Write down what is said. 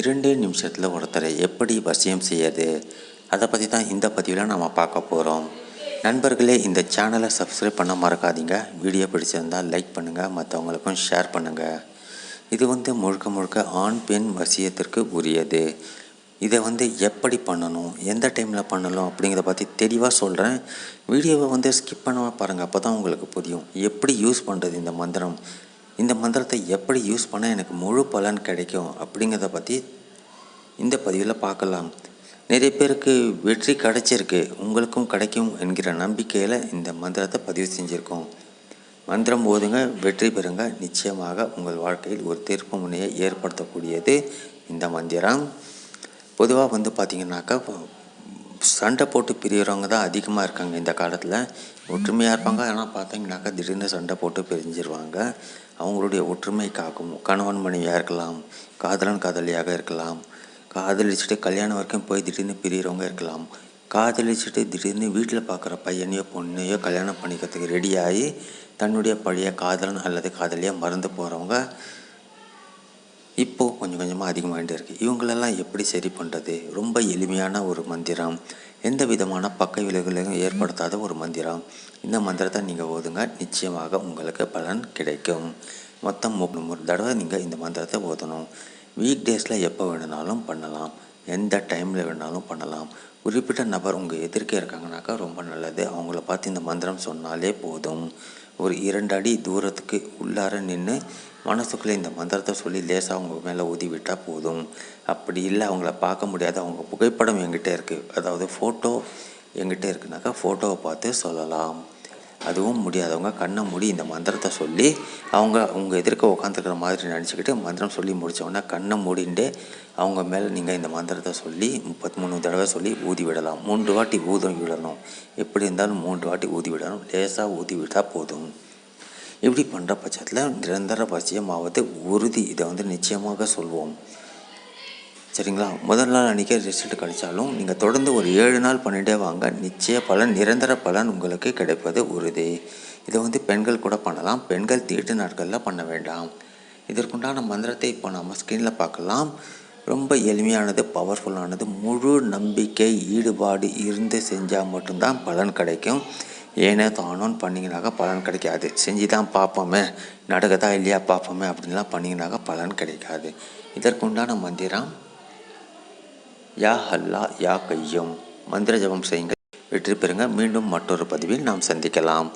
இரண்டே நிமிஷத்தில் ஒருத்தரை எப்படி வசியம் செய்யாது அதை பற்றி தான் இந்த பதிவில் நாம் பார்க்க போகிறோம் நண்பர்களே இந்த சேனலை சப்ஸ்கிரைப் பண்ண மறக்காதீங்க. வீடியோ பிடிச்சிருந்தால் லைக் பண்ணுங்கள் மற்றவங்களுக்கும் ஷேர் பண்ணுங்கள் இது வந்து முழுக்க முழுக்க ஆண் பெண் வசியத்திற்கு உரியது. இதை வந்து எப்படி பண்ணணும்? எந்த டைமில் பண்ணணும்? அப்படிங்கிறத பற்றி தெளிவாக சொல்கிறேன் வீடியோவை வந்து ஸ்கிப் பண்ணாமல் பாருங்கள் அப்போ தான் உங்களுக்கு புரியும். எப்படி யூஸ் பண்ணுறது இந்த மந்திரம்? இந்த மந்திரத்தை எப்படி யூஸ் பண்ணால் எனக்கு முழு பலன் கிடைக்கும் அப்படிங்கிறத பற்றி இந்த பதிவில் பார்க்கலாம். நிறைய பேருக்கு வெற்றி கிடைச்சிருக்கு. உங்களுக்கும் கிடைக்கும் என்கிற நம்பிக்கையில் இந்த மந்திரத்தை பதிவு செஞ்சுருக்கோம். மந்திரம் போதுங்க வெற்றி பெறுங்க. நிச்சயமாக உங்கள் வாழ்க்கையில் ஒரு திருப்பு முனையை ஏற்படுத்தக்கூடியது இந்த மந்திரம். பொதுவாக வந்து பார்த்திங்கனாக்கா சண்டை போட்டு பிரியறவங்க தான் அதிகமாக இருக்காங்க இந்த காலத்தில். ஒற்றுமையாக இருப்பாங்க ஆனால் பார்த்தீங்கன்னாக்கா திடீர்னு சண்டை போட்டு பிரிஞ்சிருவாங்க. அவங்களுடைய ஒற்றுமை காக்கும். கணவன் மனைவியாக இருக்கலாம் காதலன் காதலியாக இருக்கலாம் காதலிச்சுட்டு கல்யாணம் வரைக்கும் போய் திடீர்னு பிரியறவங்க இருக்கலாம். காதலிச்சுட்டு திடீர்னு வீட்டில் பார்க்குற பையனையோ பொண்ணையோ கல்யாணம் பண்ணிக்கிறதுக்கு ரெடியாகி தன்னுடைய பழைய காதலன் அல்லது காதலியாக மறந்து போகிறவங்க இப்போது கொஞ்சம் கொஞ்சமாக அதிகமாகிட்டே இருக்குது இவங்களெல்லாம் எப்படி சரி பண்ணுறது ரொம்ப எளிமையான ஒரு மந்திரம். எந்த விதமான பக்க விளைவுகளையும் ஏற்படுத்தாத ஒரு மந்திரம். இந்த மந்திரத்தை நீங்கள் ஓதுங்க. நிச்சயமாக உங்களுக்கு பலன் கிடைக்கும். மொத்தம் மூணு ஒரு தடவை நீங்கள் இந்த மந்திரத்தை ஓதணும். வீக் டேஸில் எப்போ வேணுனாலும் பண்ணலாம். எந்த டைமில் வேணாலும் பண்ணலாம். குறிப்பிட்ட நபர் உங்கள் எதிர்க்க இருக்காங்கனாக்கா ரொம்ப நல்லது. அவங்கள பார்த்து இந்த மந்திரம் சொன்னாலே போதும். ஒரு இரண்டு அடி தூரத்துக்கு உள்ளார நின்று மனசுக்குள்ளே இந்த மந்திரத்தை சொல்லி லேசாக அவங்க மேலே ஊதி விட்டால் போதும். அப்படி இல்லை அவங்கள பார்க்க முடியாத. அவங்க புகைப்படம் எங்கிட்ட இருக்குது அதாவது ஃபோட்டோ எங்கிட்ட இருக்குனாக்கா ஃபோட்டோவை பார்த்து சொல்லலாம். அதுவும் முடியாதவங்க கண்ணை மூடி இந்த மந்திரத்தை சொல்லி அவங்க அவங்க எதிர்க்க உட்காந்துருக்கிற மாதிரி நினச்சிக்கிட்டு மந்திரம் சொல்லி முடித்தவொடனே கண்ணை மூடிண்டு அவங்க மேலே நீங்கள் இந்த மந்திரத்தை சொல்லி முப்பத்தி மூணு தடவை சொல்லி ஊதி விடலாம். மூன்று வாட்டி ஊதம் விடணும். எப்படி இருந்தாலும் மூன்று வாட்டி ஊதி விடணும். லேசாக ஊதி விட்டால் போதும். இப்படி பண்ணுற பட்சத்தில் நிரந்தர வசியமாவது உறுதி. இதை வந்து நிச்சயமாக சொல்வோம். சரிங்களா? முதல் நாள் அன்றைக்கே ரிசல்ட் கிடைச்சாலும் நீங்கள் தொடர்ந்து ஒரு ஏழு நாள் பண்ணிகிட்டே வாங்க. நிச்சய பலன் நிரந்தர பலன் உங்களுக்கு கிடைப்பது உறுதி. இதை வந்து பெண்கள் கூட பண்ணலாம். பெண்கள் தீட்டு நாட்களில் பண்ண வேண்டாம். இதற்குண்டான மந்திரத்தை இப்போ நம்ம ஸ்க்ரீனில் பார்க்கலாம். ரொம்ப எளிமையானது பவர்ஃபுல்லானது முழு நம்பிக்கை ஈடுபாடு இருந்து செஞ்சால் மட்டும்தான் பலன் கிடைக்கும். ஏனோ தானோன்னு பண்ணிங்கனாக்கா பலன் கிடைக்காது. செஞ்சு தான் பார்ப்போமே. நடக்குதா இல்லையா பார்ப்போமே அப்படின்லாம் பண்ணிங்கனாக்கா பலன் கிடைக்காது. இதற்குண்டான மந்திரம் யா ஹல்லா யா கையும். மந்திர ஜபம் செய்யுங்கள். வெற்றி பெறுங்க. மீண்டும் மற்றொரு பதிவில் நாம் சந்திக்கலாம்.